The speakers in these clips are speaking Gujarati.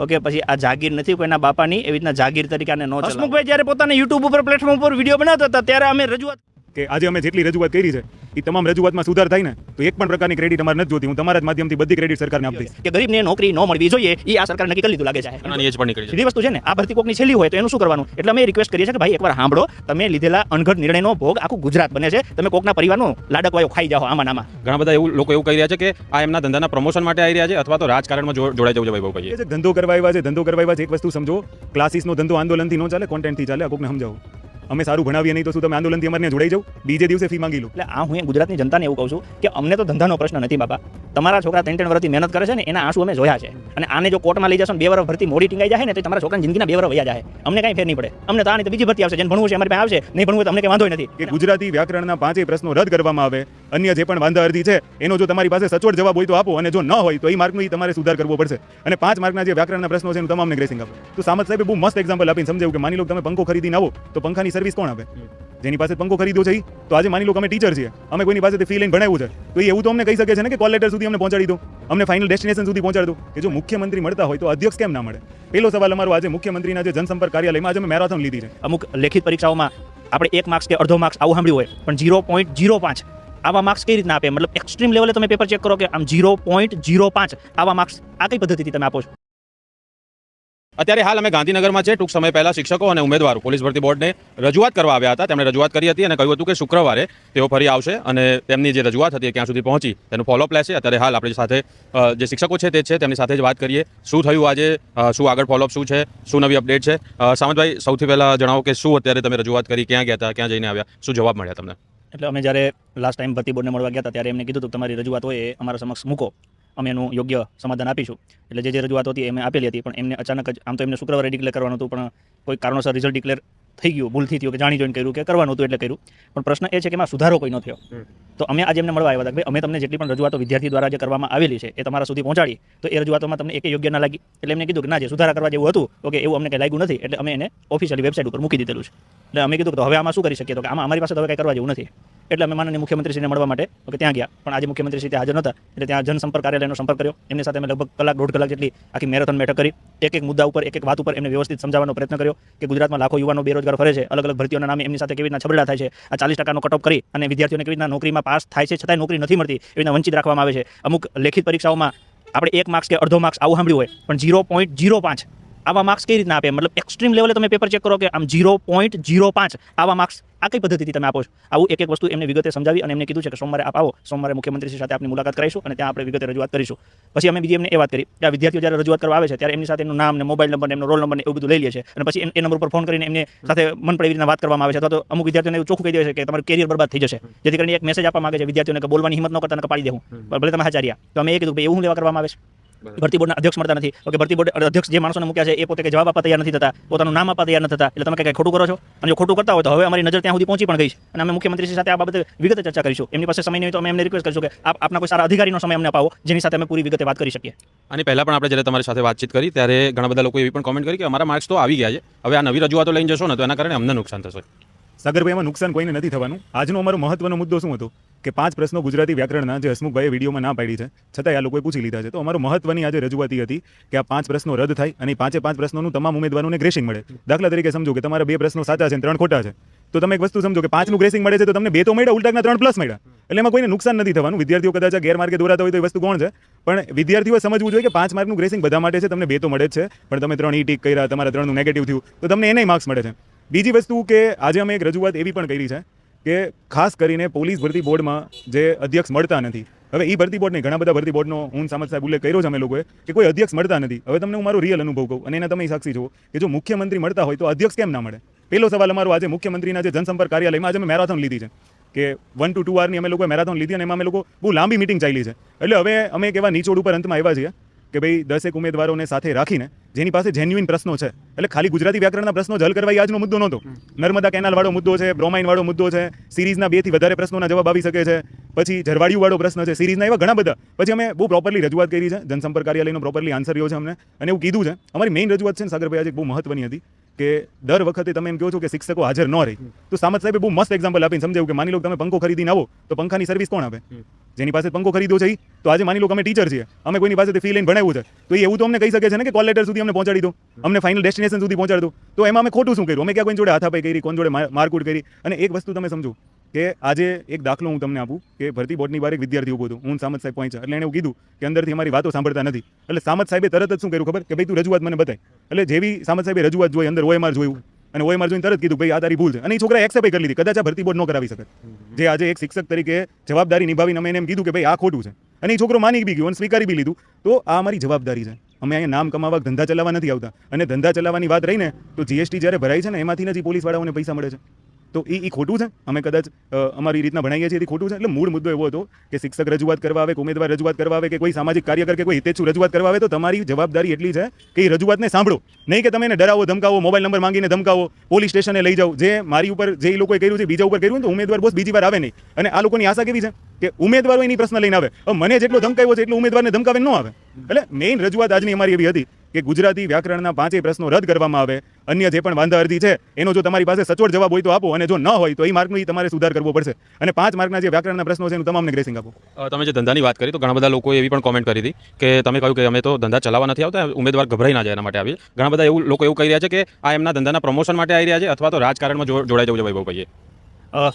ઓકે, પછી આ જાગીર નથી, કોઈના બાપાની, એવી રીતના જાગીર તરીકે આને નો હસમુખભાઈ જ્યારે પોતાના યુટ્યુબ ઉપર પ્લેટફોર્મ ઉપર વીડિયો બનાવતા હતા, ત્યારે અમે રજૂઆત કે આજે અમે જેટલી રજૂઆત કરી છે એ તમામ રજૂઆતમાં સુધાર થાય ને તો એક પણ પ્રકારની ક્રેડિટ અમારે નથી જોતી હું તમારા જ માધ્યમથી બધી ક્રેડિટ સરકારને આપી દઈશ કે ગરીબને નોકરી ન મળવી જોઈએ એ આ સરકાર નક્કી કરી લીધું લાગે છે. ઘણાની એજ પણ નીકળી સીધી વસ્તુ છે ને આ ભરતી કોકની છેલ્લી હોય તો એનું શું કરવાનું? એટલે અમે રિક્વેસ્ટ કરીએ છીએ કે ભાઈ એકવાર સાંભળો તમે લીધેલા અણઘડ નિર્ણયનો ભોગ આખું ગુજરાત બને છે. તમે કોકના પરિવારનો લાડકવાયો ખાઈ જાઓ આમાં નામાં આમાં. ઘણા બધા એવું લોકો એવું કહી રહ્યા છે કે આ એમના ધંધાના પ્રમોશન માટે આવી રહ્યા છે અથવા તો રાજકારણમાં જોડાઈ જવું છે કહીએ ધંધો કરવા આવ્યા છે ધંધો કરવા આવ્યા છે એક વસ્તુ સમજો ક્લાસીસનો ધંધો આંદોલનથી ન ચાલે કોન્ટેન્ટથી ચાલે આ કોકને સમજાવો. અમે સારું ભણાવીએ નહીં તો શું તમે આંદોલનથી અમારે જોડાઈ જાઓ? બીજે દિવસે ફી માંગી લો. એટલે આ હું ગુજરાતની જનતાને એવું કહું છું કે અમને તો ધંધાનો પ્રશ્ન નથી બાપા. તમારા છોકરા ત્રણ ત્રણ વર્ષથી મહેનત કરે છે ને એના આંસુ અમે જોયા છે. અને આને જો કોર્ટમાં લઈ જશો બે વર્ષ ભરતી મોડી ટીંગાઈ જાય ને તો તમારા છોકરાની જિંદગીના બે વર્ષ વયા જાય અમને કાંઈ ફેર નહીં પડે. અમને તો આની તો બીજી ભરતી આવશે. જેને ભણવું છે અમારી પાસે આવશે. નહીં ભણવું તો અમને કંઈ વાંધો નથી. કે ગુજરાતી વ્યાકરણના પાંચે પ્રશ્નો રદ કરવામાં આવે. અન્ય જે પણ વાંધા અરજી છે એનો જો તમારી પાસે સચોટ જવાબ હોય તો આપો. અને જો ન હોય તો એ માર્કનો તમારે સુધાર કરવો પડશે. અને પાંચ માર્કના જે વ્યાકરણના પ્રશ્નો છે એનું તમામને ગ્રેસિંગ આપો. તો સામત સાહેબે બહુ મસ્ત એક્ઝામ્પલ આપીને સમજાવ્યું કે માની લો તમે પંખો ખરીદીને આવો તો પંખાની સર્વિસ કોણ આપે? જેની પાસે પંખો ખરીદ્યો છે ઈ, તો આજે માની લો કે અમે ટીચર છીએ. અમે કોઈની પાસેથી ફી લઈને ભણાવ્યું છે. તો એ એવું તો અમને કહી શકે છે ને કે કોલ લેટર સુધી અમને પહોંચાડી દો. અમને ફાઇનલ ડેસ્ટિનેશન સુધી પહોંચાડી દો. કે જો મુખ્યમંત્રી મળતા હોય તો અધ્યક્ષ કેમ ના મળે? પેલો સવાલ અમારો આજે મુખ્યમંત્રીના જે જનસંપર્ક કાર્યાલયમાં આજે અમે મેરાથોન લીધી છે. અમુક લેખિત પરીક્ષાઓમાં આપણે એક માર્ક્સ કે અડધો માર્ક્સ આવું સાંભળ્યું હોય પણ ઝીરો પોઈન્ટ ઝીરો પાંચ આવા માર્ક્સ કઈ રીતના આપે? મતલબ એક્સ્ટ્રીમ લેવલે તમે પેપર ચેક કરો કે આમ ઝીરો પોઈન્ટ ઝીરો પાંચ આવા માર્ક્સ આ કઈ પદ્ધતિથી તમે આપો છો? અત્યારે હાલ અમે ગાંધીનગરમાં છે. ટૂંક સમય પહેલા શિક્ષકો અને ઉમેદવારો પોલીસ ભરતી બોર્ડને રજૂઆત કરવા આવ્યા હતા. તેમણે રજૂઆત કરી હતી અને કહ્યું હતું કે શુક્રવારે તેઓ ફરી આવશે અને તેમની જે રજૂઆત હતી ક્યાં સુધી પહોંચી તેનું ફોલોઅપ લેશે. અત્યારે હાલ આપણી સાથે જે શિક્ષકો છે તે છે તેમની સાથે જ વાત કરીએ. શું થયું આજે? શું આગળ ફોલોઅપ શું છે? શું નવી અપડેટ છે? સામંતભાઈ સૌથી પહેલાં જણાવો કે શું અત્યારે તમે રજૂઆત કરી, ક્યાં ગયા હતા, ક્યાં જઈને આવ્યા? શું જવાબ મળ્યા તમને? એટલે અમે જ્યારે લાસ્ટ ટાઈમ ભરતી બોર્ડને મળવા ગયા હતા, ત્યારે એમને કીધું હતું તમારી રજૂઆત હોય એ અમારા સમક્ષ મૂકો. અમે એનું યોગ્ય સમાધાન આપીશું. એટલે જે જે રજૂઆત હતી એમ આપેલી હતી પણ એમને અચાનક જ આમ તો એમને શુક્રવારે ડિક્લેર કરવાનું હતું પણ કોઈ કારણોસર રિઝલ્ટ ડિક્લેર થઈ ગયું ભૂલથી થયું કે જાણી જોઈને કર્યું કે કરવાનું હતું એટલે કર્યું. પણ પ્રશ્ન એ છે કે એમાં સુધારો કોઈ ન થયો. તો અમે આજે એમને મળવા આવ્યા હતા કે અમે તમને જેટલી પણ રજૂઆતો વિદ્યાર્થી દ્વારા જે કરવામાં આવેલી છે એ તમારા સુધી પહોંચાડી. તો એ રજૂઆતોમાં તમને એક યોગ્ય ના લાગી. એટલે એમને કીધું કે ના જે સુધારા કરવા જેવું હતું ઓકે એવું અમને કંઈ લાગ્યું નથી એટલે અમે એને ઓફિશિયલી વેબસાઇટ ઉપર મૂકી દીધેલું છે. એટલે અમે કીધું કે હવે આમાં શું કરી શકીએ? તો કે આમાં અમારી પાસે તો હવે કંઈ કરવા જેવું નથી. એટલે અમે માનનીય મુખ્યમંત્રીશ્રીને મળવા માટે ઓકે ત્યાં ગયા. પણ આજે મુખ્યમંત્રીશ્રી ત્યાં હાજર નહોતા, એટલે ત્યાં જનસંપર્ક કાર્યાલયનો સંપર્ક કર્યો. એમની સાથે અમે લગભગ કલાક, દોઢ કલાક જેટલી આખી મેરેથોન બેઠક કરી. એક એક મુદ્દા ઉપર, એક એક વાત ઉપર એમને વ્યવસ્થિત સમજાવવાનો પ્રયત્ન કર્યો, કે ગુજરાતમાં લાખો યુવાનો બેરોજગાર ફરે છે, અલગ અલગ ભરતીઓના નામે એમની સાથે કેવી રીતના છબડા થાય છે, આ ચાલીસ ટકાનો કટઓફ કરી અને વિદ્યાર્થીઓને કેવી રીતના નોકરીમાં પાસ થાય છે, છતાંય નોકરી નથી મળતી, એવી રીતના વંચિત રાખવામાં આવે છે. અમુક લેખિત પરીક્ષાઓમાં આપણે એક માર્ક્સ કે અડધો માર્ક્સ આવું સાંભળ્યું હોય, પણ ઝીરો પોઈન્ટ ઝીરો પાંચ આવા માર્ક્સ કઈ રીતના આપે? મતલબ એક્સ્ટ્રીમ લેવલે તમે પેપર ચેક કરો કે આમ ઝીરો પોઈન્ટ ઝીરો પાંચ આવા માર્ક્સ આ કઈ પદ્ધતિથી તમે આપો છો? આવું એક એક વસ્તુ એમને વિગતે સમજાવી અને એમને કીધું છે કે સોમવારે આપ આવો, સોમવારે મુખ્યમંત્રી સાથે આપની મુલાકાત કરીશું અને ત્યાં આપણે વિગતે રજૂઆત કરીશું. પછી અમે બીજી એમને એ વાત કરી કે આ વિદ્યાર્થીઓ જ્યારે રજૂઆત કરવા આવે છે ત્યારે એમની સાથે એમનું નામ ને મોબાઈલ નંબર એમનો રોલ નંબર ને એવું બધું લઈ લે છે. અને પછી એ નંબર પર ફોન કરીને એમને સાથે મન પડે રીતના વાત કરવામાં આવે છે અથવા તો અમુક વિદ્યાર્થીઓને એવું ચોખ્ખું કહી દે છે કે તમારું કેરિયર બરબાદ થઈ જશે. જેથી કરીને એક મેસેજ આપવા માંગે છે વિદ્યાર્થીઓને કે બોલવાની હિંમત ન કરતા ને પાડી દેવું. ભલે તમે હાચાર્યા તો અમે એ કીધું કે એવું લેવા કરવામાં આવે છે? ભરતી બોર્ડના અધ્યક્ષ મળતા નથી. ઓકે ભરતી બોર્ડ અધ્યક્ષ જે માણસોને મૂક્યા છે એ પોતે કે જવાબ આપવા તૈયાર નથી થતા. પોતાનું નામ આપવા તૈયાર નથી થતા. એટલે તમે કંઈક ખોટું કરો છો? અને જો ખોટું કરતા હોય તો હવે અમારી નજર ત્યાં સુધી પહોંચી પણ ગઈ છે. અને અમે મુખ્યમંત્રી સાથે આ બાબતે વિગત ચર્ચા કરીશું. એમની પાસે સમય નહીં તો અમે એમને રિક્વેસ્ટ કરીશું કે આપ આપના કોઈ સારા અધિકારીનો સમય અમને અપાવો જેની સાથે અમે પૂરી વિગતે વાત કરી શકીએ. અને પહેલાં પણ આપણે જ્યારે તમારી સાથે વાતચીત કરી ત્યારે ઘણા બધા લોકો એવી પણ કોમેન્ટ કરી કે અમારા માર્ક્સ તો આવી ગયા છે. હવે આ નવી રજૂઆતો લઈને જશો ને તો એના કારણે અમને નુકસાન થશે. સાગરભાઈ એમાં નુકસાન કોઈને નથી થવાનું. આજનો અમારો મહત્વનો મુદ્દો શું હતો? કે પાંચ પ્રશ્નો ગુજરાતી વ્યાકરણના જે હસમુખભાઈએ વિડીયોમાં ના પાડી છે છતાં આ લોકોએ પૂછી લીધા છે. તો અમારું મહત્વની આજે રજૂઆતી હતી કે આ પાંચ પ્રશ્નો રદ થાય અને પાંચે પાંચ પ્રશ્નોનું તમામ ઉમેદવારોને ગ્રેસિંગ મળે. દાખલા તરીકે સમજો કે તમારા બે પ્રશ્નો સાચા છે ત્રણ ખોટા છે. તો તમે એક વસ્તુ સમજો કે પાંચનું ગ્રેસિંગ મળે છે તો તમને બે તો મળ્યા, ઉલટાના ત્રણ પ્લસ મળ્યા. એટલે એમાં કોઈને નુકસાન નથી થવાનું. વિદ્યાર્થીઓ કદાચ ગેરમાર્ગે દોરાતા હોય તો એ વસ્તુ કોણ છે. પણ વિદ્યાર્થીઓ સમજવું જોઈએ કે પાંચ માર્કનું ગ્રેસિંગ બધા માટે છે, તમને બે તો મળે છે. પણ તમે ત્રણ ઈ ટીક કર્યા, તમારા ત્રણનું નેગેટિવ થયું, તો તમને એને માર્ક્સ મળે છે. બીજી વસ્તુ કે આજે અમે એક રજૂઆત એવી પણ કરી છે કે ખાસ કરીને પોલીસ ભરતી બોર્ડમાં જે અધ્યક્ષ મળતા નથી. હવે એ ભરતી બોર્ડ નહીં ઘણા બધા ભરતી બોર્ડનો હું સામત સાહેબ ઉલ્લેખ કર્યો છે અમે લોકોએ, કે કોઈ અધ્યક્ષ મળતા નથી. હવે તમને હું મારો રિયલ અનુભવ કહું, અને એના તમે સાક્ષી છો કે જો મુખ્યમંત્રી મળતા હોય તો અધ્યક્ષ કેમ ના મળે? પહેલો સવાલ અમારો આજે મુખ્યમંત્રીના જે જનસંપર્ક કાર્યાલયમાં આજે અમે મેરાથોન લીધી છે, કે વન ટુ ટુ આરની અમે લોકોએ મેરાથોન લીધી અને એમાં અમે લોકો બહુ લાંબી મિટિંગ ચાલી છે. એટલે હવે અમે એક એવા નીચોડ ઉપર અંતમાં આવ્યા છીએ કે ભાઈ દસેક ઉમેદવારોને સાથે રાખીને જેની પાસે જેન્યુઇન પ્રશ્નો છે. એટલે ખાલી ગુજરાતી વ્યાકરણના પ્રશ્નો જલ કરવા આજનો મુદ્દો નહોતો. નર્મદા કેનાલવાળો મુદ્દો છે બ્રોમાઇન વાળો મુદ્દો છે સિરીઝના બેથી વધારે પ્રશ્નોના જવાબ આવી શકે છે. પછી ઝરવાડિયું વાળો પ્રશ્ન છે સિરીઝના એવા ઘણા બધા. પછી અમે બહુ પ્રોપરલી રજૂઆત કરી છે જનસંપર્ક કાર્યાલયનો પ્રોપરલી આન્સર રહ્યો છે અમને. અને એવું કીધું છે. અમારી મેઇન રજૂઆત છે ને સાગરભાઈ આજે બહુ મહત્વની હતી કે દર વખતે તમે એમ કહો છો કે શિક્ષકો હાજર ન રહી. તો સામત સાહેબે બહુ મસ્ત એક્ઝામ્પલ આપીને સમજાવ્યું કે માની લો તમે પંખો ખરીદીને આવો તો પંખાની સર્વિસ કોણ આપે? જેની પાસે પંખો ખરીદ્યો છે તો આજે માની લો અમે ટીચર છીએ. અમે કોઈની પાસેથી ફી લઈને ભણાવ્યું છે. તો એવું તો અમને કહી શકે છે ને કે કોલ લેટર સુધી અમને પહોંચાડી દો. અમને ફાઇનલ ડેસ્ટિનેશન સુધી પહોંચાડી દો. તો એમાં અમે ખોટું શું કર્યું? અમે ક્યાં કોઈ જોડે હાથાપાઈ કરી કોણ જોડે માર- મારકૂટ કરી? અને એક વસ્તુ તમે સમજો કે આજે એક દાખલો હું તમને આપું કે ભરતી બોર્ડની બહાર એક વિદ્યાર્થી ઊભો હતો. હું સામત સાહેબ પહોંચ્યા એટલે એણે એવું કીધું કે અંદરથી અમારી વાતો સાંભળતા નથી. એટલે સામત સાહેબે તરત જ શું કર્યું ખબર? કે ભાઈ તું રજૂઆત મને બતાય. એટલે જેવી સામત સાહેબે રજૂઆત જોઈ, અંદર હોય મારે જોયું અને ઓએમઆર જોઈને તરત કીધું ભાઈ આ તારી ભૂલ છે. અને એ છોકરા એક્સેપ્ટ કરી લીધી. કદાચ આ ભરતી બોર્ડ ન કરાવી શકે. જે આજે એક શિક્ષક તરીકે જવાબદારી નિભાવીને અમે એને એમ કીધું કે ભાઈ આ ખોટું છે. અને એ છોકરો માની બી ગયો અને સ્વીકારી બી લીધું. તો આ અમારી જવાબદારી છે. અમે અહીંયા નામ કમાવા ધંધા ચલાવવા નથી આવતા. અને ધંધા ચલાવવાની વાત રહીને તો જીએસટી જ્યારે ભરાય છે ને, એમાંથી જ પોલીસવાળાઓને પૈસા મળે છે. તો એ ખોટું છે? અમે કદાચ અમારી રીતના ભણાઈએ છીએ, એ ખોટું છે? એટલે મૂળ મુદ્દો એવો હતો કે શિક્ષક રજૂઆત કરવા આવે, કે ઉમેદવાર રજૂઆત કરવા આવે, કે કોઈ સામાજિક કાર્યકર કે કોઈ હિતેચ્છુ રજૂઆત કરવા આવે, તો તમારી જવાબદારી એટલી છે કે એ રજૂઆતને સાંભળો. નહીં કે તમે એને ડરાવો, ધમકાવો, મોબાઈલ નંબર માંગીને ધમકાવો, પોલીસ સ્ટેશને લઈ જાઓ. જે મારી ઉપર, જે લોકોએ કર્યું છે, બીજા ઉપર કર્યું તો ઉમેદવાર બોસ બીજી વાર આવે નહીં. અને આ લોકોની આશા કેવી છે? કે ઉમેદવારો એની પ્રશ્ન લઈને આવે. મને જેટલો ધમકાવ્યો છે એટલો ઉમેદવારને ધમકાવે ન આવે. એટલે મેઇન રજૂઆત આજની અમારી એવી હતી કે ગુજરાતી વ્યાકરણના પાંચેય પ્રશ્નો રદ કરવામાં આવે. અન્ય જે પણ વાંધા અરજી છે એનો જો તમારી પાસે સચોટ જવાબ હોય તો આપો અને જો ન હોય તો એ માર્કનો ઈ તમારે સુધાર કરવો પડશે. અને પાંચ માર્કના જે વ્યાકરણના પ્રશ્નો છે એનું તમામને ગ્રેસિંગ આપો. તમે જે ધંધાની વાત કરી તો ઘણા બધા લોકોએ એવી પણ કોમેન્ટ કરી હતી કે તમે કહ્યું કે અમે તો ધંધા ચલાવવા નથી આવતા ઉમેદવાર ગભરાઈ ના જાય એના માટે આવી. ઘણા બધા એવું લોકો એવું કહી રહ્યા છે કે આ એમના ધંધાના પ્રમોશન માટે આવી રહ્યા છે અથવા તો રાજકારણમાં જોડાઈ જવું છે ભાઈ અ,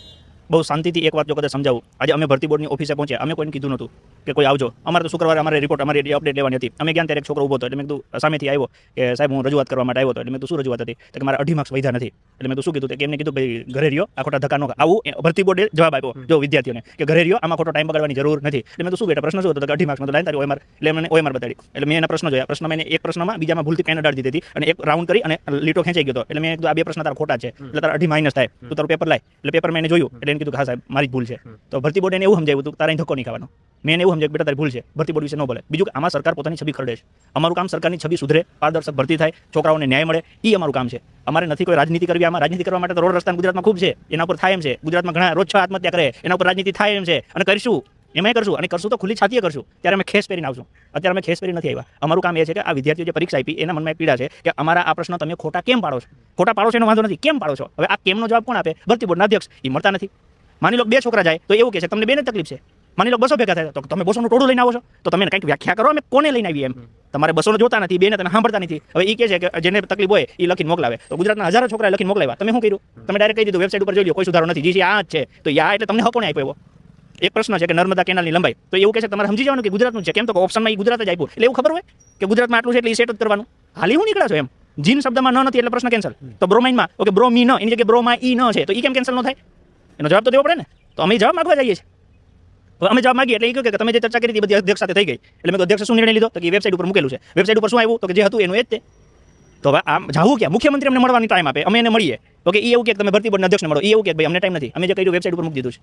બહુ શાંતિથી એક વાત જો કદાચ સમજાવું. આજે અમે ભરતી બોર્ડની ઓફિસે પહોંચ્યા. અમે કોઈને કીધું નહોતું કે કોઈ આવજો. અમારે તો શુક્રવારે અમારે રિપોર્ટ અમારી અપડેટ લેવાની હતી. અમે ક્યાં ત્યારે એક છોકરો ઊભો હતો એટલે મેં કીધું સામેથી આવ્યો કે સાહેબ હું રજૂઆત કરવા માટે આવ્યો હતો. એટલે મેં કીધું શું રજૂઆત હતી? કે મારા અઢી માર્ક્સ વધ્યા નથી. એટલે મેં તો શું કીધું? કે એમને કીધું ભાઈ ઘરે રહ્યો આ ખોટા ધક્કા નો આવું ભરતી બોર્ડે જવાબ આપ્યો જો વિદ્યાર્થીઓને કે ઘરે રહ્યો આમાં ખોટો ટાઈમ બગાડવાની જરૂર નથી. એટલે મેં તો શું બેટા પ્રશ્ન શું હતો? કે અઢી માર્ક્સમાં તો લાઈન તારી ઓએમઆર એટલે મને ઓએમઆર બતાડી. એટલે મેં એના પ્રશ્નો જોયા. પ્રશ્ન મેં એક પ્રશ્નમાં બીજામાં ભૂલથી પેન અડાડી દીધી હતી અને એક રાઉન્ડ કરી અને લીટો ખેંચાઈ ગયો હતો. એટલે મેં આ બે પ્રશ્ન તારા ખોટા છે. એટલે તારા અઢી માઇનસ થાય. તું તારું પેપર લાય. એટલે પેપર મેં જોયું. એટલે એને કીધું કે હા સાહેબ મારી ભૂલ છે. તો ભરતી બોર્ડ એને એવું સમજાવ્યું હતું તારા અહીં ધક્કો નહીં ખાવાનો. મેં એને એવું સમજાવ્યું બેટા તારી ભૂલ છે. ભરતી બોર્ડ વિશે ન બોલે. બીજું કે આમાં સરકાર પોતાની છબી ખરડે છે. અમારું કામ સરકારની છબી સુધરે પારદર્શક ભરતી થાય છોકરાઓને ન્યાય મળે એ અમારું કામ છે. અમારે નથી કોઈ રાજનીતિ કરવી આમાં રાજનીતિ કરવા માટે રોડ રસ્તા ગુજરાતમાં ખૂબ છે. એના ઉપર થાય એમ છે. ગુજરાતમાં ઘણા રોજ છ આત્મહત્યા કરે એના ઉપર રાજનીતિ થાય એમ છે. અને કરીશું. એમાં કરશું અને કરશું તો ખુલ્લી છાતીએ કરશું. ત્યારે અમે ખેસ પહેરીને આવશું. અત્યારે અમે ખેસ પહેરી નથી આવ્યા. અમારું કામ એ છે કે આ વિદ્યાર્થીઓ જે પરીક્ષા આપી, એના મનમાં એક પીડા છે કે અમારા આ પ્રશ્ન તમે ખોટા કેમ પાડો છો? ખોટા પાડો છો એનો વાંધો નથી. કેમ પાડો છો? હવે આ કેમનો જવાબ કોણ આપે? ભરતી બોર્ડના અધ્યક્ષ. એ મળતા નથી. માની લો બે છોકરા જાય, તો એવું કહે છે, તમને બેને તકલીફ છે. માની લો બસો ભેગા થાય, તો તમે બસોનું ટોળું લઈને આવો છો? તો તમે કંઈક વ્યાખ્યા કરો, અમે કોને લઈને આવીએ એમ? તમારે બસોને જોતા નથી, બેને તમે સાંભળતા નથી. હવે એ કહે છે કે જેને તકલીફ હોય એ લખીને મોકલાવે. તો ગુજરાતના હજારો છોકરાએ લખીને મોકલાવ્યા. તમે શું કર્યું? તમે ડાયરેક્ટ કહી દીધું વેબસાઇટ ઉપર જોઈ લો કોઈ સુધારો નથી. જી આ જ છે. તો યા એટલે તમને હકોને આપ્યો એક પ્રશ્ન છે કે નર્મદા કેનાલની લંબાઈ. તો એવું કહે છે તમારે સમજી જવાનું કે ગુજરાતનું છે. કેમ તો ઓપ્શનમાં એ ગુજરાત જ આપ્યું. એટલે એવું ખબર હોય કે ગુજરાતમાં આટલું છે એટલે એ સેટ જ કરવાનું. હાલી હું નીકળ્યા છો એમ? જીન શબ્દમાં ન નથી એટલે પ્રશ્ન કેન્સલ તો બ્રોમાઇનમાં ઓકે બ્રોમી ન, એની જગ્યાએ બ્રોમાં ઈ ન છે. તો ઈ કેમ કેન્સલ ન થાય? એનો જવાબ તો દેવો પડે ને? તો અમે જવાબ માંગવા જઈએ છીએ. હવે અમે જવાબ માગીએ એટલે એ કે તમે જે ચર્ચા કરી હતી બધી અધ્યક્ષ સાથે થઈ ગઈ. એટલે મેં અધ્યક્ષ શું નિર્ણય લીધો? તો કે વેબસાઇટ ઉપર મૂકેલું છે. વેબસાઇટ ઉપર શું આવ્યું તો કે જે હતું એનું એ જ તે. તો હવે આમ જાવું ક્યાં? મુખ્યમંત્રી અમને મળવાની ટાઈમ આપે. અમે એને મળીએ. ઓકે એ એવું કે તમે ભરતી બોર્ડના અધ્યક્ષને મળો. એવું કે ભાઈ અમને ટાઈમ નથી. અમે જે કર્યું વેબસાઇટ ઉપર મૂકી દીધું છે.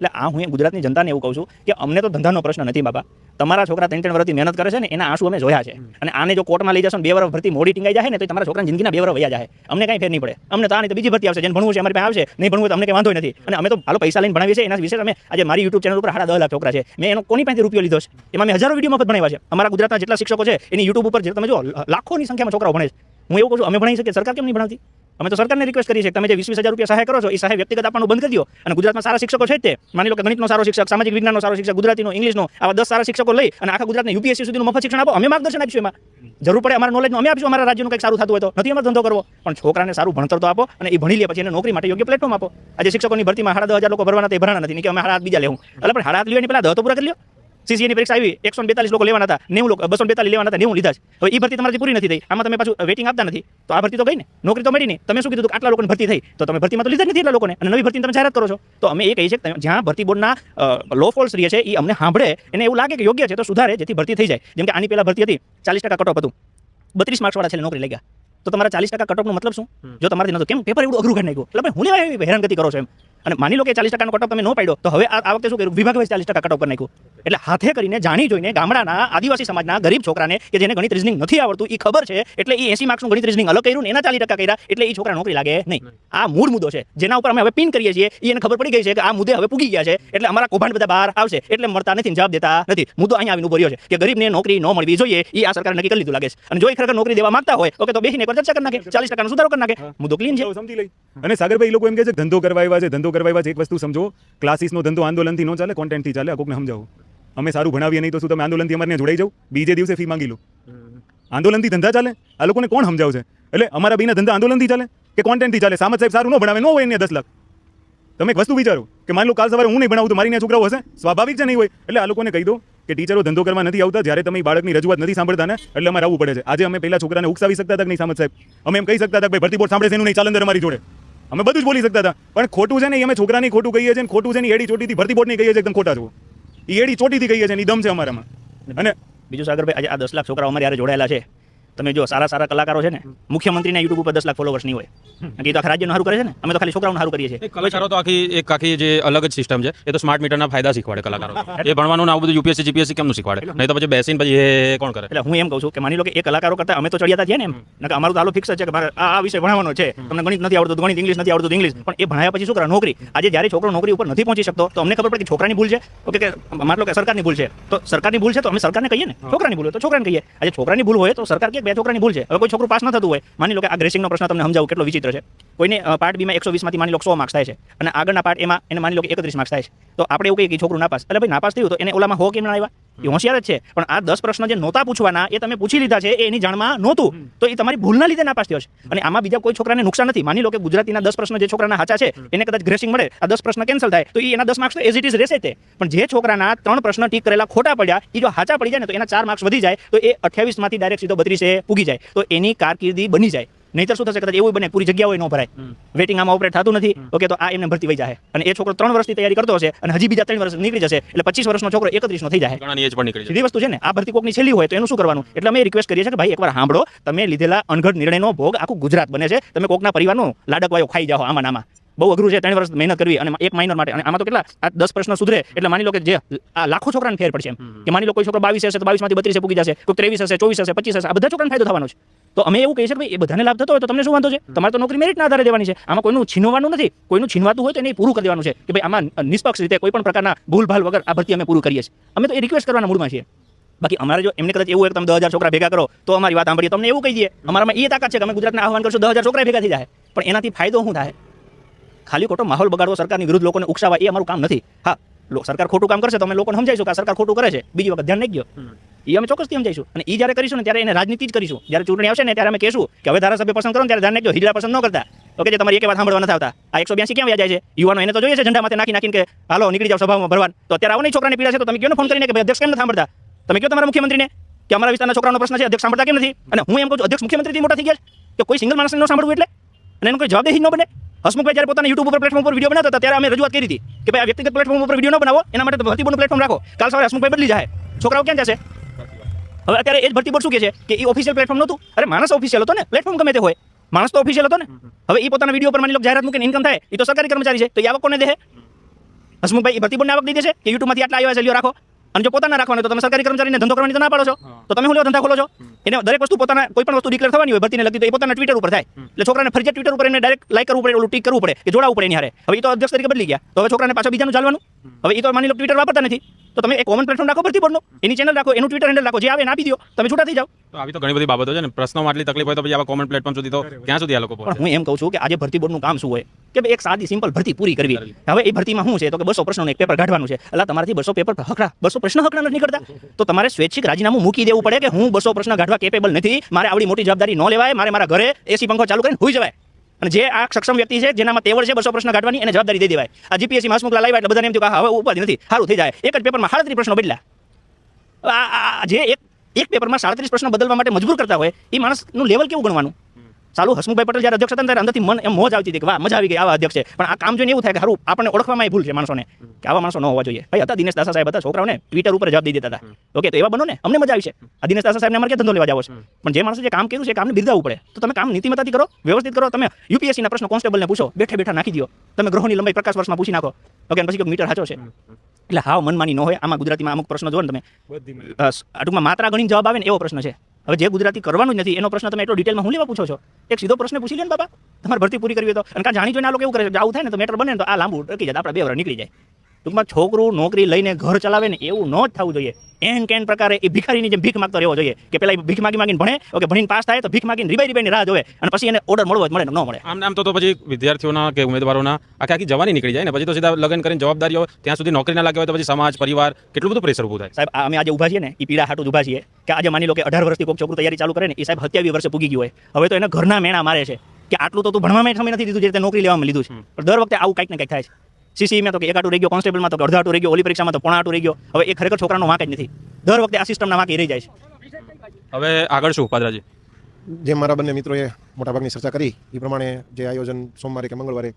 એટલે આ હું ગુજરાતની જનતાને એવું કહું છું કે અમને તો ધંધાનો પ્રશ્ન નથી બાબા. તમારા છોકરા ત્રણ ત્રણ વર્ષથી મહેનત કરે છે ને એના આંસુ અમે જોયા છે. અને આને જો કોર્ટમાં લઈ જશો ને બે વર્ષ ભરતી મોડી ટીંગાઈ જાય ને તો તમારા છોકરાની જિંદગીના બે વર્ષ વયા જાય. અમને કાંઈ ફેર નહીં પડે. અમને તો તો બીજી ભરતી આવશે. જેને ભણવું છે અમારી પાસે આવશે. નહીં ભણવું તો અમને કંઈ વાંધો નથી. અને અમે તો હાલો પૈસા લઈને ભણાવીએ છીએ. એના વિશે તમે આજે મારી યુટ્યુબ ચેનલ ઉપર સાડા દસ લાખ છોકરા છે. મેં એનો કોની પાસેથી રૂપિયો લીધો છે? એમાં મેં હજારો વીડિયો મફત ભણાવ્યા છે. અમારા ગુજરાતના જેટલા શિક્ષકો છે એની યુટ્યુબ ઉપર જે તમે જો લાખોની સંખ્યામાં છોકરાઓ ભણે છે. હું એવું કહું છું અમે ભણાવી શકીએ? સરકાર કેમ નહીં ભણાવતી? અમે તો સરકારને રિક્વેસ્ટ કરીએ છીએ તમે જે વીસ વીસ હજાર રૂપિયા સહાય કરો છો, એ સહાય વ્યક્તિગત આપવાનું બંધ કરી દો. અને ગુજરાતમાં સારા શિક્ષકો છે તે. માની લો કે ગણિતનો સારો શિક્ષક, સામાજિક વિજ્ઞાનનો સારો શિક્ષક, ગુજરાતીનો, ઇંગ્લિશનો, આવા દસ સારા શિક્ષકો લઈ અને આખા ગુજરાતને યુપીએસસી સુધીનું મફત શિક્ષણ આપો. અમે માર્ગદર્શન આપીશું એમાં. જરૂર પડે અમારા નોલેજનું અમે આપીશું અમારા રાજ્યનું કંઈક સારું થતું હોય તો. નથી અમારે ધંધો કરવો. પણ છોકરાને સારું ભણતર તો આપો અને એ ભણી લે પછી એને નોકરી માટે યોગ્ય પ્લેટફોર્મ આપો. આજે શિક્ષકોની ભરતીમાં સાડા દસ હજાર લોકો ભરવાના તે ભરાણા નથી. કે અમે હાડા બીજા લેવું. એટલે પણ હાડા લેવાની પહેલાં તો પૂરા કરી લ્યો. સીસીએની પરીક્ષા આવી એકસો બેતાલીસ લોકો લેવાના હતા નેવું લોકો બસો બેતાલીસ લેવાના હતા નેવું લીધા છે હવે એ ભરતી તમારી પૂરી નથી થઈ. આમાં તમે પાછું વેટિંગ આપતા નથી. તો આ ભરતી તો ગઈ ને? નોકરી તો મળી નહીં. તમે શું કીધું કે આટલા લોકોની ભરતી થઈ? તો તમે ભરતીમાં તો લીધા નથી એટલા લોકોને. અને નવી ભરતી તમે જાહેરાત કરો છો. તો અમે એ કહીએ છીએ કે જ્યાં ભરતી બોર્ડના લો ફોલ્સ રહે છે એ અમને સાંભળે. એને એવું લાગે કે યોગ્ય છે તો સુધારે જેથી ભરતી થઈ જાય. જેમ કે આની પહેલાં ભરતી હતી ચાલીસ ટકા કટઓફ હતું. બત્રીસ માર્ક્સવાળા છે નોકરી લઈ ગયા. તો તમારા ચાલીસ ટકા કટઓફનો મતલબ શું? જો તમારાથી નતો કેમ? પેપર એવું અઘરું કાઢી નાખ્યું. એટલે હું હેરાનગતિ કરો છો એમ? અને માની લો કે ચાલીસ ટકાનો કટઓફ તમે ન પાડ્યો, તો હવે આ વખતે શું કર્યું? વિભાગ વાઇઝ ચાલીસ ટકા કટઓફ પર નાખ્યું. એટલે હાથે કરીને, જાણી જોઈને ગામડાના આદિવાસી સમાજના ગરીબ છોકરાને, કે જેને ગણિત રીઝનિંગ નથી આવડતું એ ખબર છે, એટલે એ એસી માર્ક્સનું ગણિત રીઝનિંગ અલગ કર્યું એના ચાલીસ ટકા કર્યા, એટલે એ છોકરા નોકરી લાગે નહીં. આ મૂળ મુદ્દો છે. જેના ઉપર અમે હવે પિન કરીએ છીએ એને ખબર પડી ગઈ છે કે આ મુદ્દે હવે પૂગી ગયા છે, એટલે અમારા કૌભાંડ બધા બહાર આવશે, એટલે મળતા નથી જવાબ દેતા નથી. મુદ્દો અહીંયા આવીને ઊભો છે, કે ગરીબને નોકરી ન મળવી જોઈએ એ આ સરકાર નક્કી કરી લીધું લાગે છે. અને જો એ ખરેખર નોકરી દેવા માંગતા હોય, ઓકે, તો બેસીને ચર્ચા કરી નાખે ચાલીસ ટકાનો સુધારો કરી નાખે. મુદ્દો ક્લીન છે. સમજી લઈ અને સાગરભાઈ લોકો એમ કે છે ધંધો કરવા આવ્યા છે, ધંધો કરવા આવ્યા છે એક વસ્તુ સમજો. ક્લાસીસનો ધંધો આંદોલનથી ન ચાલે કોન્ટેન્ટથી ચાલે આ કોકને સમજાવો. અમે સારું ભણાવીએ નહીં તો શું તમે આંદોલનથી અમારે ત્યાં જોડાઈ જાઓ? બીજે દિવસે ફી માંગી લો. આંદોલનથી ધંધા ચાલે? આ લોકોને કોણ સમજાવશે? એટલે અમારા બીના ધંધા આંદોલનથી ચાલે કે કોન્ટેન્ટથી ચાલે? સામત સાહેબ સારું ન ભણાવે ન હોય એને દસ લાખ. તમે એક વસ્તુ વિચારો કે માની લો કાલ સવારે હું નહીં ભણાવું તો મારી ત્યાં છોકરાઓ હશે? સ્વાભાવિક છે નહીં હોય. એટલે આ લોકોને કહી દો કે ટીચરો ધંધો કરવા નથી આવતા જ્યારે તમે બાળકની રજૂઆત નથી સાંભળતા ને એટલે અમારે આવવું પડે છે. આજે અમે પહેલા છોકરાને ઉકસાવી શકતા હતા કે નહીં સામત સાહેબ? અમે એમ કહી શકતા હતા કે ભાઈ ભરતી બોર્ડ સાંભળે છે એનું નહીં ચાલંદર અમારી જોડે. અમે બધું જ બોલી શકતા હતા. પણ ખોટું છે ને અમે છોકરાની ખોટું કહીએ છીએ ને ખોટું છે ને એડી ચોટીથી ભરતી બોર્ડની કહીએ છીએ એકદમ ખોટા છો. એ એડી ચોટીથી કહીએ છીએ એ દમ છે અમારામાં. અને બીજું સાગરભાઈ આજે આ દસ લાખ છોકરાઓ અમારે યારે જોડાયેલા છે. તમે જો સારા સારા કલાકારો છે ને મુખ્યમંત્રીના યુટ્યુબ ઉપર દસ લાખ ફોલોવર્સ નહીં હોય. કારણ કે એ તો આખા રાજ્યનું સારું કરે છે ને અમે તો ખાલી છોકરાઓનું સારું કરીએ છીએ. કલાકારો તો આખી એક આખી જે અલગ જ સિસ્ટમ છે એ તો સ્માર્ટ મીટરના ફાયદા શીખવાડે કલાકારો. એ ભણવાનું ને આવું બધું યુપીએસસી જીપીએસસી કેમનું શીખવાડે? નહીં તો પછી બેસીને પછી એ કોણ કરે? એટલે હું એમ કહું છું કે માની લો કે એ કલાકારો કરતા અમે તો ચડિયાતા છીએ ને એમ. નકર અમારું તો આલો ફિક્સ છે કે મારે આ આ વિષય ભણાવવાનો છે. તમને ગણિત નથી આવડતું ગણિત ઇંગ્લિશ નથી આવડતું ઇંગ્લિશ પણ એ ભણાયા પછી શું કરે નોકરી. આજે જ્યારે છોકરો નોકરી ઉપર નથી પહોંચી શકતો તો અમને ખબર પડે કે છોકરાની ભૂલ છે. ઓકે કે માન લો કે સરકારની ભૂલ છે. તો સરકારની ભૂલ છે તો અમે સરકારને કહીએ ને. છોકરાની ભૂલ હોય તો છોકરાને કહીએ. આજે છોકરાની ભૂલ હોય તો સરકાર કે બે છોકરાની ભૂલ છે. હવે કોઈ છોકરું પાસ ન થતું હોય, માની લો કે આ ગ્રેસિંગનો પ્રશ્ન તમને સમજાવું કેટલો વિચિત્ર છે. કોઈને પાર્ટ બીમાં એકસો વીસમાંથી માની લો સો માર્ક્સ થાય છે અને આગળના પાર્ટ એમાં એને માની લો કે એકત્રીસ માર્ક્સ થાય છે. તો આપણે એવું કહીએ કે છોકરું નાપાસ એટલે ભાઈ નાપાસ થયું તો એને ઓલામાં હો કેમ આવ્યા? એ હોશિયાર જ છે. પણ આ દસ પ્રશ્ન જે નહોતા પૂછવાના એ તમે પૂછી લીધા છે એ એની જાણમાં નહોતું. તો એ તમારી ભૂલના લીધે નાપાસ થયો છે. અને આમાં બીજા કોઈ છોકરાને નુકસાન નથી. માની લો કે ગુજરાતીના દસ પ્રશ્ન જે છોકરાના હાચા છે એને કદાચ ગ્રેસિંગ મળે આ દસ પ્રશ્ન કેન્સલ થાય તો એના દસ માર્ક્સ તો એઝ ઇટ ઇઝ રહેશે તે. પણ જે છોકરાના ત્રણ પ્રશ્ન ટીક કરેલા ખોટા પડ્યા એ જો હાચા પડી જાય ને તો એના ચાર માર્ક્સ વધી જાય તો એ અઠ્યાવીસમાંથી ડાયરેક્ટ સીધો બત્રીસે પૂગી જાય. તો એની કારકિર્દી બની જાય. નહીતર શું થશે? કદાચ એવું બને પૂરી જગ્યા હોય ન ભરાય. વેટિંગ આમાં ઓપરેટ થતું નથી. ઓકે તો આ એમને ભરતી વહી જાય અને એ છોકરો ત્રણ વર્ષની તૈયારી કરતો હશે અને હજી બીજા ત્રણ વર્ષ નીકળી જશે એટલે પચીસ વર્ષનો છોકરો એકત્રીસ નો થઈ જાય ઘણાની એજ પણ નીકળી જાય સીધી વસ્તુ છે ને આ ભરતી કોકની છેલ્લી હોય તો એનું શું કરવાનું? એટલે અમે રિક્વેસ્ટ કરીએ છીએ કે ભાઈ એકવાર સાંભળો તમે લીધેલા અણઘડ નિર્ણયનો ભોગ આખું ગુજરાત બને છે. તમે કોકના પરિવારનો લાડકવાયો ખાઈ જાઓ આમાં નામાં આમાં. બહુ અઘરું છે ત્રણ વર્ષ મહેનત કરવી અને એક માઇનર માટે. અને આમાં તો કેટલા? આ દસ પ્રશ્ન સુધરે. એટલે માની લો કે જે આ લાખો છોકરાને ફેર પડશે એમ. કે માની લો કોઈ છોકરો બાવીસ હશે તો બાવીસમાંથી બત્રીસે પૂગી જશે. કોઈ ત્રેવીસ હશે ચોવીસ હશે પચીસ હશે આ બધા છોકરાને ફાયદો થવાનો છે. તો અમે એવું કહીએ છીએ કે ભાઈ એ બધાને લાભ થતો હોય તો તમને શું વાંધો છે? તમારે તો નોકરી મેરિટના આધારે દેવાની છે. આમાં કોઈનું છીનવાનું નથી. કોઈનું છીનવાતું હોય તો એને પૂરું કરી દેવાનું છે. કે ભાઈ આમાં નિષ્પક્ષ રીતે કોઈ પણ પ્રકારના ભૂલભાલ વગર આ ભરતી અમે પૂરું કરીએ છીએ. અમે તો એ રિક્વેસ્ટ કરવાના મૂડમાં છીએ. બાકી અમારે જો એમને કદાચ એવું હોય કે તમે દસ હજાર છોકરા ભેગા કરો તો અમારી વાત સાંભળીએ. તમને એવું કહી દઈએ. અમારામાં એ તાકાત છે કે અમે ગુજરાતને આહવાન કરશું દસ હજાર છોકરા ભેગા થઈ જાય. પણ એનાથી ફાયદો શું થાય? ખાલી ખોટો માહોલ બગાડવો સરકારની વિરુદ્ધ લોકોને ઉકસાવા એ અમારું કામ નથી. હા સરકાર ખોટું કામ કરશે તો અમે લોકોને સમજાઈશું કે સરકાર ખોટું કરે છે. બીજી વખત ધ્યાન નહીં ગયો એ અમે ચોક્કસથી સમજાઈશું અને એ જ્યારે કરીશું ને ત્યારે એને રાજનીતિ જ કરીશું. જ્યારે ચૂંટણી આવશે ને ત્યારે અમે કહેશું કે હવે ધારાસભ્ય પસંદ કરો ને ત્યારે ધ્યાન રાખજો હિજડા પસંદ ન કરતા. ઓકે જે તમારી એક વાત સાંભળવા નથી આવતા. આ એકસો બ્યાસી ક્યાં જાય છે? યુવાનો એને તો જોઈએ છે ઝંડા માથે નાખી નાખીને કે હાલો નીકળી જાવ સભામાં ભરવાન. તો અત્યારે આવો નહીં છોકરાને પીડા છે તો તમે કયો ફોન કરીને કે અધ્યક્ષ કેમ નથી સાંભળતા? તમે કયો તમારા મુખ્યમંત્રીને? કે અમારા વિસ્તારના છોકરાનો પ્રશ્ન છે અધ્યક્ષ સાંભળતા કેમ નથી? અને હું એમ કહું છું અધ્યક્ષ મુખ્યમંત્રીથી મોટા થઈ ગયા છે? કે કોઈ સિંગલ માણસને ન સાંભળવું એટલે? અને એનો કોઈ જવાબદેહી ન બને? હસમુખભાઈ જ્યારે પોતાના યુટ્યુબ ઉપર પ્લેટફોર્મ પર વીડિયો બનાવતા હતા, ત્યારે અમે રજૂઆત કરી હતી કે ભાઈ આ વ્યક્તિગત પ્લેટફોર્મ ઉપર વીડિયો ન બનાવો, એના માટે ભરતીપુરનું પ્લેટફોર્મ રાખો. કાલ સવારે હસમુખભાઈ બદલી જાય. છોકરાઓ ક્યાં જશે? હવે અત્યારે એ જ ભરતી પર શું કહે છે? કે એ ઓફિશિયલ પ્લેટફોર્મ નહોતું. અરે માણસ ઓફિશિયલ હતો ને પ્લેટફોર્મ ગમે તે હોય. માણસ તો ઓફિશિયલ હતો ને. હવે એ પોતાના વીડિયો પર માની લો જાહેરાત મૂકીને ઇન્કમ થાય એ તો સરકારી કર્મચારી છે, તો એ આવક કોને દે હસમુખભાઈ એ ભરતી બોર્ડને આવક દીધી છે કે યુટ્યુબમાંથી આટલા આવ્યા છે લ્યો રાખો? અને જો પોતાના રાખવાનો તો તમે સરકારી કર્મચારીને ધંધો કરવાની તો ના પાડો છો. તો તમે શું ધંધા ખોલો છો? એને દરેક વસ્તુ પોતાના કોઈ પણ વસ્તુ ડિક્લેર થવાની હોય ભરતીને લગતી તો એ પોતાના ટ્વિટર ઉપર થાય. એટલે છોકરાને ફરજિયાત ટ્વિટર ઉપર એને ડાયરેક્ટ લાઈક કરવું પડે ઓલું ટીક કરવું પડે કે જોડાવું પડે એની હારે. હવે એ તો અધ્યક્ષ તરીકે બદલી ગયા. તો હવે છોકરાને પાછા બીજાનું ચાલવાનું? હવે એ તો માની લો ટ્વિટર વાપરતા નથી. તો તમે એક કોમન પ્લેટફોર્મ રાખો પરથી બોર્ડનું એની ચેનલ રાખો એનું ટ્વિટર હેન્ડલ રાખો જે આવે એને આપી દો તમે છૂટા થઈ જાઓ. તો આવી તો ઘણી બધી બાબતો છે ને. પ્રશ્નોમાં આટલી તકલીફ હોય તો પછી આવા કોમન પ્લેટફોર્મ સુધી તો ક્યાં સુધી આ લોકો પણ હું એમ કહું છું કે આજે ભરતી બોર્ડનું કામ શું હોય? કે એક સાદી સિમ્પલ ભરતી પૂરી કરવી. હવે એ ભરતીમાં શું છે? તો કે બસો પ્રશ્નોનું એક પેપર કાઢવાનું છે. એટલે તમારાથી બસો પેપર હકડા. બસો પ્રશ્ન હકડા નથી નીકળતા. તો તમારે સ્વૈચ્છિક રાજીનામું મૂકી દેવું પડે કે હું બસો પ્રશ્ન કાઢવા કેપેબલ નથી. મારે આવડી મોટી જવાબદારી ન લેવાય. મારે મારા ઘરે એસી પંખો ચાલુ કરીને હોઈ જવાય. અને જે આ સક્ષમ વ્યક્તિ છે, જેનામાં તેવડ છે બસો પ્રશ્ન કાઢવાની, એને જવાબદારી દઈ દેવાય. આ જીપીએસસી માસમુકલા લાવ્યા એટલે બધાને એમ થયું કે હવે ઉપાધિ નથી, સારું થઈ જાય. એક જ પેપરમાં સાડત્રીસ પ્રશ્નો બદલ્યા. જે એક એક પેપરમાં સાડત્રીસ પ્રશ્નો બદલવા માટે મજબૂર કરતા હોય, એ માણસનું લેવલ કેવું ગણવાનું? ચાલુ હસમુખભાઈ પટેલ જ્યારે અધ્યક્ષ હતા ત્યારે અંદરથી મન એમ મોજ આવતી હતી કે વાહ મજા આવી ગઈ આવા અધ્યક્ષ. છે પણ આ કામ જોઈને એવું થાય કે સારું આપણને ઓળખવામાં એ ભૂલ છે માણસોને કે આવા માણસો ન હોવા જોઈએ. ભાઈ હતા દિનેશ દાસા સાહેબ હતા છોકરાઓને ટ્વિટર ઉપર જવાબ દઈ દેતા હતા. ઓકે તો એવા બનો ને અમને મજા આવી છે. આ દિનેશ દાસા સાહેબને અમારે ક્યાં ધંધો લેવા જાવ છે? પણ જે માણસે જે કામ કર્યું છે કામને બિરદાવવું પડે. તો તમે કામ નીતિમતાથી કરો વ્યવસ્થિત કરો તમે યુપીએસસીના પ્રશ્ન કોન્સ્ટેબલને પૂછો બેઠે બેઠા નાખી દો તમે ગ્રહોની લંબાઈ પ્રકાશ વર્ષમાં પૂછી નાખો. ઓકે પછી કોઈ મીટર સાચો છે. એટલે હાવ મનમાની ન હોય આમાં ગુજરાતીમાં અમુક પ્રશ્નો જો ને તમે. ટૂંકમાં માત્રા ગણીને જવાબ આવે ને એવો પ્રશ્ન છે. હવે જે ગુજરાતી કરવાનું જ નથી, એનો પ્રશ્ન તમે એટલો ડિટેલમાં હું લેવા પૂછો છો? એક સીધો પ્રશ્ન પૂછી લે ને બાબા તમારે ભરતી પૂરી કરવી તો. અને કાં જાણી જોઈને આ લોકો એવું કરે છે? આવું થાય ને તો મેટર બને તો આ લાંબુ ટકી જાય, આપણા બે વાર નીકળી જાય. ટૂંકમાં છોકરું નોકરી લઈને ઘર ચલાવે ને એવું ન જ થવું જોઈએ. એન કેન પ્રકારે એ ભિખારીની જેમ ભીખ માગતો રહેવો જોઈએ કે પેલા ભીખ માગી માગીને ભણે ઓકે ભણીને પાસ થાય તો ભીખ માગીને રીબાઈ રીબાઈની રાહ જોવે અને પછી એને ઓર્ડર મળવો જ મળે ન મળે. આમ આમ તો પછી વિદ્યાર્થીઓના કે ઉમેદવારોના આખી આખી જવાની નીકળી જાય ને પછી તો સીધા લગ્ન કરીને જવાબદારીઓ ત્યાં સુધી નોકરી ના લાગે હોય તો પછી સમાજ પરિવાર કેટલું બધું પ્રેશર ઊભું થાય. સાહેબ અમે આજે ઊભા છીએ ને એ પીડા હાટું ઊભા છીએ કે આજે માની લો કે અઢાર વર્ષથી કોઈ છોકરું તૈયારી ચાલુ કરે ને એ સાહેબ સત્યાવીસ વર્ષે પૂગી ગયું હોય. હવે તો એને ઘરના મેણા મારે છે કે આટલું તો તું ભણવામાં સમય નથી દીધું જે રીતે નોકરી લેવામાં લીધું છે. દર વખતે આવું કંઈક ને કંઈક થાય છે. સીસી માં તો કે એક આટું રહી ગયો કોન્સ્ટેબલમાં તો કે અડધા આટું રહી ગયો ઓલી પરીક્ષામાં તો પોણા આટું રહી ગયો. હવે એ ખરેખર છોકરાનો વાંક જ નથી. દર વખતે આ સિસ્ટમના વાંક રહી જાય છે. હવે આગળ શું પાદરાજી? જે મારા બંને મિત્રોએ મોટાભાગની ચર્ચા કરી એ પ્રમાણે જે આયોજન સોમવારે કે મંગળવારે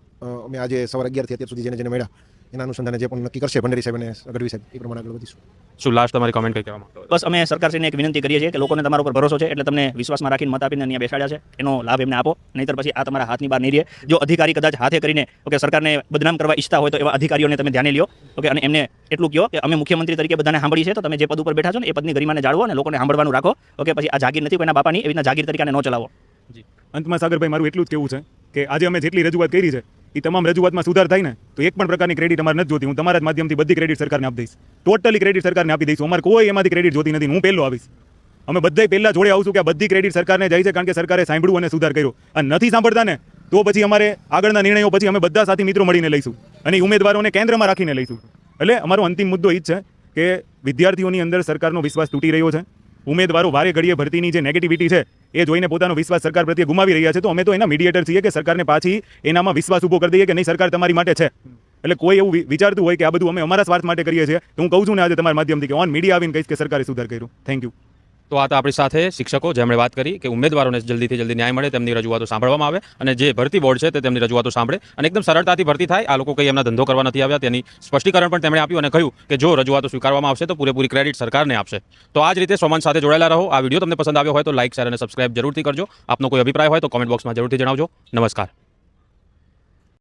અમે આજે સવારે અગિયારથી અત્યાર સુધી જેને જેને મળ્યા એના અનુસંધાને જે પણ નક્કી કરશે ભંડેરી સાહેબ અને ગઢવી સાહેબ એ પ્રમાણે આગળ વધીશું. શું લાસ્ટ તમારી કોમેન્ટ કઈ કહેવા બસ અમે સરકારશ્રીને એક વિનંતી કરીએ છીએ કે લોકોને તમારા ઉપર ભરોસો છે એટલે તમને વિશ્વાસમાં રાખીને મત આપીને અહીંયા બેસાડ્યા છે. એનો લાભ એમને આપો નહીંતર પછી આ તમારા હાથની બહાર નહીં રહે જો અધિકારી કદાચ હાથે કરીને ઓકે સરકારને બદનામ કરવા ઈચ્છતા હોય તો એવા અધિકારીઓને તમે ધ્યાને લ્યો. ઓકે અને એમને એટલું કહો કે અમે મુખ્યમંત્રી તરીકે બધાને સાંભળી છે તો તમે જે પદ ઉપર બેઠા છો ને એ પદની ગરિમાને જાળવો અને લોકોને સાંભળવાનું રાખો. ઓકે પછી આ જાગીર નથી કોઈના બાપાની એવી રીતના જાગીર તરીકે ન ચલાવો. અંતમાં સાગરભાઈ મારું એટલું જ કેવું છે કે આજે અમે જેટલી રજૂઆત કરી છે એ તમામ રજૂઆતમાં સુધાર થાય ને, તો એક પણ પ્રકારની ક્રેડિટ અમારે નથી જોતી. હું તમારા જ માધ્યમથી બધી ક્રેડિટ સરકારને આપી દઈશ. ટોટલી ક્રેડિટ સરકારને આપી દઈશું. અમારે કોઈ એમાંથી ક્રેડિટ જોતી નથી હું પહેલો આવીશ. અમે બધા પહેલાં જોડે આવશું કે આ બધી ક્રેડિટ સરકારને જાય છે કારણ કે સરકારે સાંભળ્યું અને સુધાર કર્યો. અને નથી સાંભળતા ને, તો પછી અમારે આગળના નિર્ણયો પછી અમે બધા સાથી મિત્રો મળીને લઈશું. અને ઉમેદવારોને કેન્દ્રમાં રાખીને લઈશું. એટલે અમારો અંતિમ મુદ્દો એ જ છે કે વિદ્યાર્થીઓની અંદર સરકારનો વિશ્વાસ તૂટી રહ્યો છે. ઉમેદવારો વારે ઘડીએ ભરતીની જે નેગેટિવિટી છે, એ જોઈને પોતાનો વિશ્વાસ સરકાર પ્રત્યે ગુમાવી રહ્યા છે. તો અમે તો એના મીડિયેટર છીએ કે સરકારને પાછી એનામાં વિશ્વાસ ઊભો કરી દઈએ કે નહીં, સરકાર તમારી માટે છે. એટલે કોઈ એવું વિચારતું હોય કે આ બધું અમે અમારા સ્વાર્થ માટે કરીએ છીએ, તો હું કહું છું ને આજે તમારા માધ્યમથી કે ઓન મીડિયા આવીને કહીશ કે સરકારે સુધાર કર્યું. થેન્ક યુ તો આ તો આપણી સાથે શિક્ષકો જેમણે વાત કરી કે ઉમેદવારોને જલ્દીથી જલ્દી ન્યાય મળે તેમની રજૂઆતો સાંભળવામાં આવે અને જે ભરતી બોર્ડ છે તે તેમની રજૂઆતો સાંભળે અને એકદમ સરળતાથી ભરતી થાય. આ લોકો કંઈ એમના ધંધો કરવા નથી આવ્યા તેની સ્પષ્ટીકરણ પણ તેમણે આપ્યું અને કહ્યું કે જો રજૂઆતો સ્વીકારવામાં આવશે તો પૂરેપૂરી ક્રેડિટ સરકારને આપશે. તો આ જ રીતે સોમાન સાથે જોડાયેલા રહો. આ વીડિયો તમને પસંદ આવ્યો હોય તો લાઇક, શેર અને સબસ્ક્રાઇબ જરૂરથી કરજો. આપનો કોઈ અભિપ્રાય હોય તો કોમેન્ટ બોક્સમાં જરૂરથી જણાવજો. નમસ્કાર.